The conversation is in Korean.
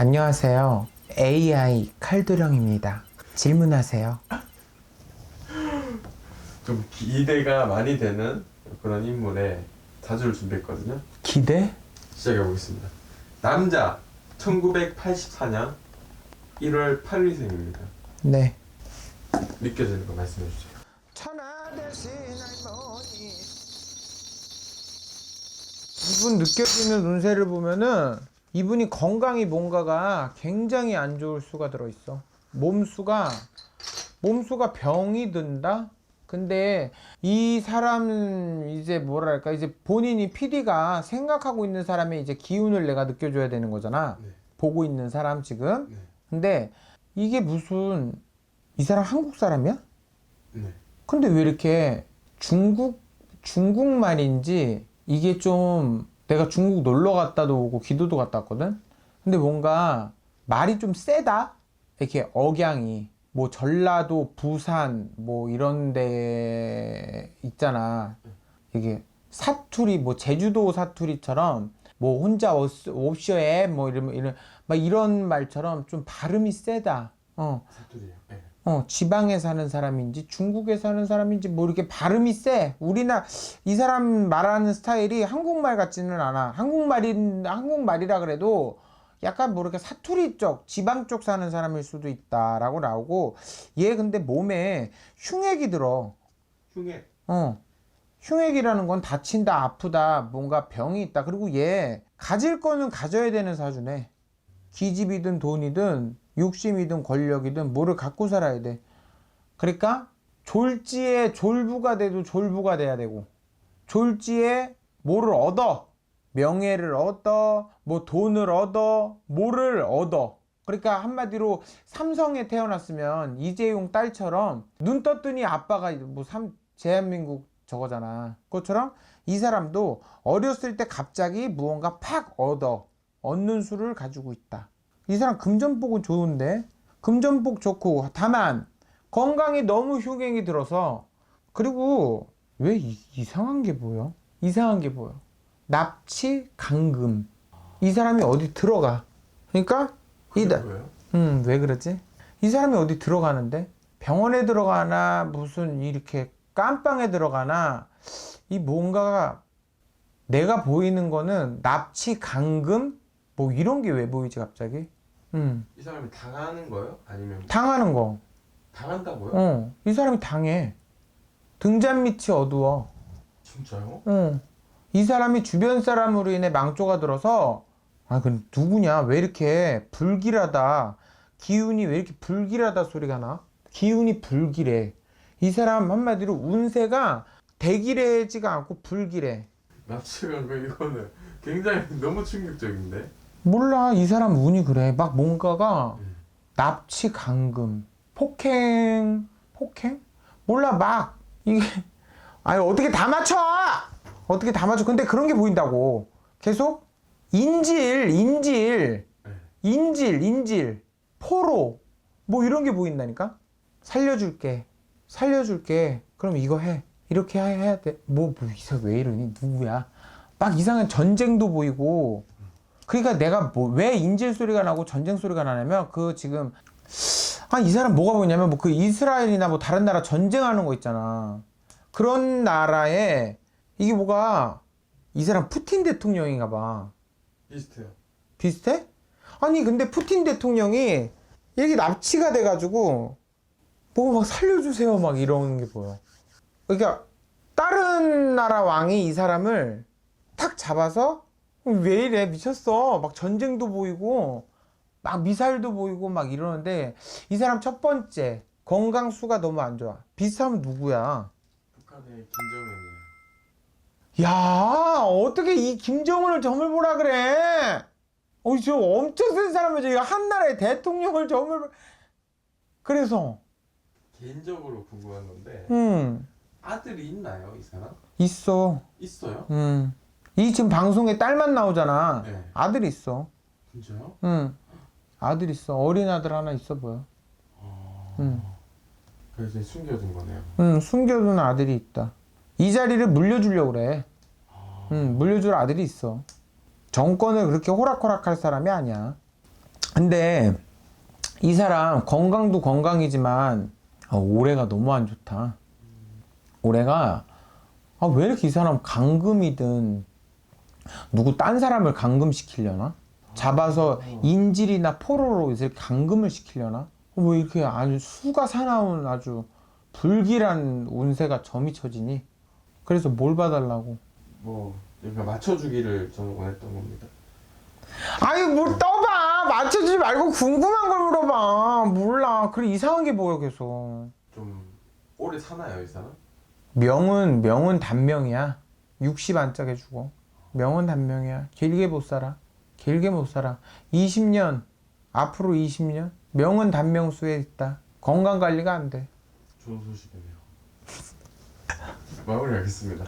안녕하세요. AI 칼도령입니다. 질문하세요. 좀 기대가 많이 되는 그런 인물의 자주를 준비했거든요. 기대? 시작해 보겠습니다. 남자 1984년 1월 8일생입니다. 네. 느껴지는 거 말씀해 주세요. 천하 대신 할머니. 이분 느껴지는 운세를 보면은 이분이 건강이 뭔가가 굉장히 안 좋을 수가 들어 있어. 몸수가 몸수가 병이 든다. 근데 이 사람 이제 뭐랄까 이제 본인이 PD가 생각하고 있는 사람의 이제 기운을 내가 느껴줘야 되는 거잖아. 네. 보고 있는 사람 지금. 네. 근데 이게 무슨 이 사람 한국 사람이야? 네. 근데 왜 이렇게 중국 중국말인지 이게 좀 내가 중국 놀러 갔다도 오고 기도도 갔다 왔거든. 근데 뭔가 말이 좀 세다. 이렇게 억양이 뭐 전라도, 부산 뭐 이런 데 있잖아. 이게 사투리 뭐 제주도 사투리처럼 뭐 혼자 옵쇼에 뭐 이런 이런 막 이런 말처럼 좀 발음이 세다. 어. 사투리요. 네. 어, 지방에 사는 사람인지 중국에 사는 사람인지 뭐 이렇게 발음이 세. 우리나 이 사람 말하는 스타일이 한국말 같지는 않아. 한국말인 한국말이라 그래도 약간 뭐 이렇게 사투리 쪽, 지방 쪽 사는 사람일 수도 있다라고 나오고 얘 근데 몸에 흉액이 들어. 흉해. 어. 흉액이라는 건 다친다, 아프다, 뭔가 병이 있다. 그리고 얘 가질 거는 가져야 되는 사주네. 기집이든 돈이든 욕심이든 권력이든 뭐를 갖고 살아야 돼. 그러니까 졸지에 졸부가 돼도 졸부가 돼야 되고 졸지에 뭐를 얻어? 명예를 얻어? 뭐 돈을 얻어? 뭐를 얻어? 그러니까 한마디로 삼성에 태어났으면 이재용 딸처럼 눈 떴더니 아빠가 뭐 삼, 대한민국 저거잖아. 그것처럼 이 사람도 어렸을 때 갑자기 무언가 팍 얻어 얻는 수를 가지고 있다 이 사람 금전복은 좋은데 금전복 좋고 다만 건강이 너무 흉행이 들어서 그리고 왜 이, 이상한 게 보여? 이상한 게 보여. 납치 강금. 이 사람이 어디 들어가. 그러니까 이 나, 뭐예요? 음, 왜 그러지? 이 사람이 어디 들어가는데? 병원에 들어가나, 무슨 이렇게 깜빵에 들어가나, 이 뭔가가 내가 보이는 거는 납치, 강금? 뭐 이런 게 왜 보이지, 갑자기? 음, 이 사람이 당하는 거예요? 아니면 당하는 거. 당한다고요? 어, 이 사람이 당해. 등잔 밑이 어두워. 진짜요? 어. 이 사람이 주변 사람으로 인해 망조가 들어서, 아, 그 누구냐? 왜 이렇게 불길하다. 기운이 왜 이렇게 불길하다 소리가 나? 기운이 불길해. 이 사람 한마디로 운세가 대길해지가 않고 불길해. 납치한 거 이거는 굉장히 너무 충격적인데. 몰라, 이 사람 운이 그래. 막 뭔가가 음. 납치, 강금, 폭행, 폭행? 몰라, 막, 이게, 아니, 어떻게 다 맞춰! 어떻게 다 맞춰. 근데 그런 게 보인다고. 계속, 인질, 인질, 네. 인질, 인질, 포로, 뭐 이런 게 보인다니까? 살려줄게. 살려줄게. 그럼 이거 해. 이렇게 해- 해야 돼. 뭐, 뭐, 이사 왜 이러니? 누구야? 막 이상한 전쟁도 보이고. 그러니까 내가 뭐, 왜 인질 소리가 나고 전쟁 소리가 나냐면, 그 지금, 아, 이 사람 뭐가 보이냐면, 뭐 그 이스라엘이나 뭐 다른 나라 전쟁하는 거 있잖아. 그런 나라에, 이게 뭐가, 이 사람 푸틴 대통령인가 봐. 비슷해요. 비슷해? 아니 근데 푸틴 대통령이 이렇게 납치가 돼가지고 뭐 막 살려주세요 막 이러는 게 보여. 그러니까 다른 나라 왕이 이 사람을 탁 잡아서 왜 이래 미쳤어 막 전쟁도 보이고 막 미사일도 보이고 막 이러는데 이 사람 첫 번째 건강 수가 너무 안 좋아. 비슷하면 누구야? 북한의 김정은이에요. 야 어떻게 이 김정은을 점을 보라 그래? 어, 저 엄청 센 사람이죠. 이거 한 나라의 대통령을 점을 보- 그래서 개인적으로 궁금한 건데 음 아들이 있나요, 이 사람? 있어. 있어요? 음. 이 지금 방송에 딸만 나오잖아. 네. 아들 있어. 진짜요? 음. 아들 있어. 어린 아들 하나 있어 보여. 음. 그래서 이제 숨겨둔 거네요. 음, 숨겨둔 아들이 있다. 이 자리를 물려주려고 그래. 음, 물려줄 아들이 있어. 정권을 그렇게 호락호락할 사람이 아니야. 근데 이 사람 건강도 건강이지만 아, 올해가 너무 안 좋다. 올해가 아, 왜 이렇게 이 사람 감금이든 누구 딴 사람을 감금시키려나? 잡아서 인질이나 포로로 이제 감금을 시키려나? 어, 뭐 이렇게 아주 수가 사나운 아주 불길한 운세가 점이 쳐지니? 그래서 뭘 봐달라고? 뭐 그러니까 맞춰주기를 저는 원했던 겁니다. 아유 뭘 떠봐 맞춰주지 말고 궁금한 걸 물어봐 몰라 그래 이상한 게 뭐야 계속 좀 오래 사나요 이 사람? 명은 명은 단명이야 60 안짝에 주고 명은 단명이야. 길게 못 살아. 길게 못 살아. 20년 앞으로 20년 명은 단명수에 있다. 건강 관리가 안 돼. 좋은 소식이네요. 마무리하겠습니다.